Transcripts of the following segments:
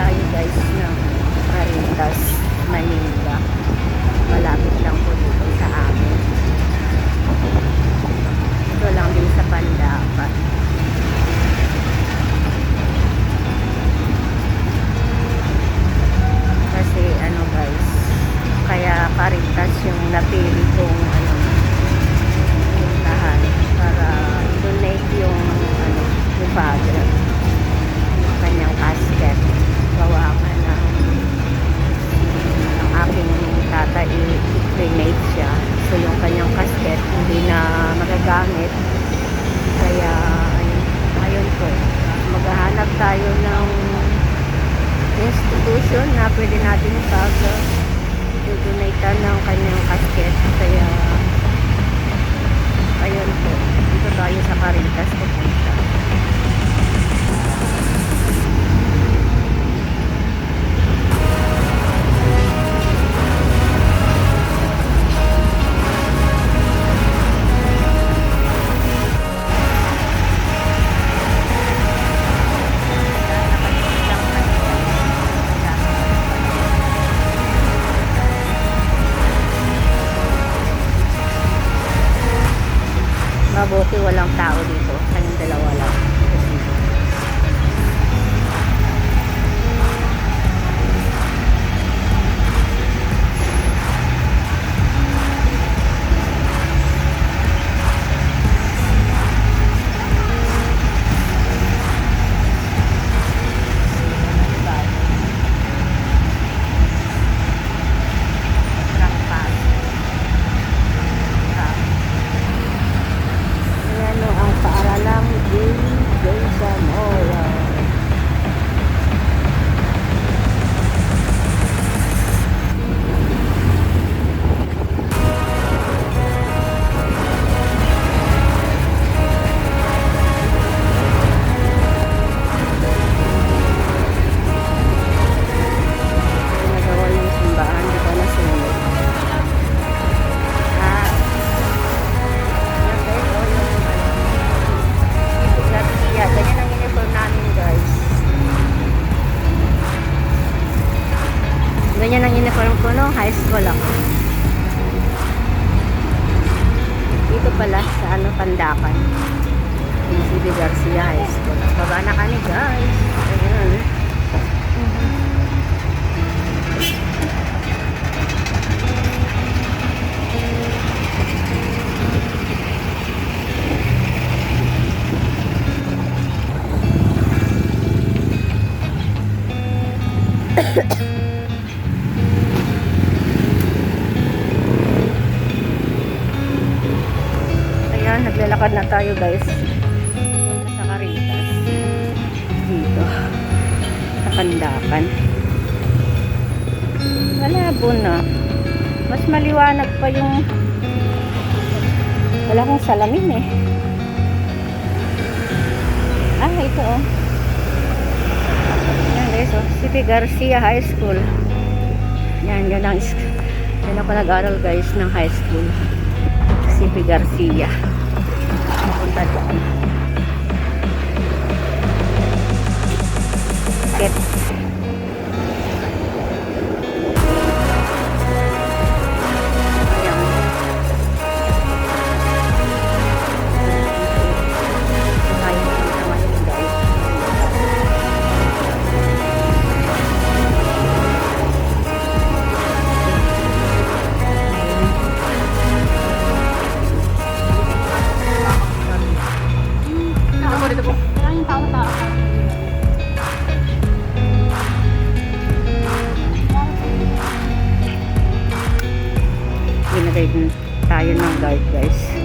tayo guys ng Caritas, Manila. Malapit lang po dito sa amin. Ito lang din sa Pandapan. Kasi ano guys, kaya Caritas yung napili kong ano, puntahan para donate yung ano, yung father yung kanyang casket gawa ka ng ng aking tata i-cremate siya so yung kanyang casket hindi na magagamit kaya ayun, ayun po maghahanap tayo ng institution na pwede natin pag donate ng kanyang casket. Kaya ayun po. Dito tayo sa Caritas pupunta Mabuti walang tao dito. Ako. Dito pala sa ano, Pandakan. Yung CB Garcia High School. Baba na kami guys. Ayan. Ayan, naglalakad na tayo guys. Sa Caritas. Dito. Sa Pandakan. Malabo na. Mas maliwanag pa yung wala akong salamin eh. Ah, ito oh. Yan guys oh. CP Garcia High School. Yan, yan ang yan ako nag-aral guys ng high school. CP Garcia. Get natin tayo ng guard guys.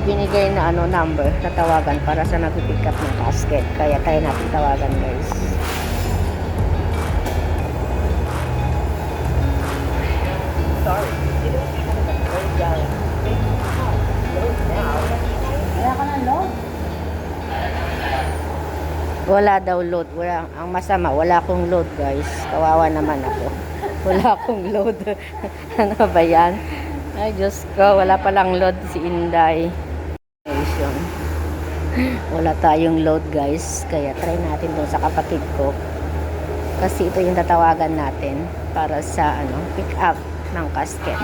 Binigay na ano number na tawagan para sa nag-pick up ng casket. Kaya tayo natin tawagan guys. Sorry. Ka ng load? Wala daw load. Wala, ang masama, wala akong load guys. Kawawa naman ako. Wala akong load. ano ba yan? Ay, Diyos ko. Wala palang load si Inday. Wala tayong load guys. Kaya try natin doon sa kapatid ko. Kasi ito yung tatawagan natin para sa ano, pick up ng casket.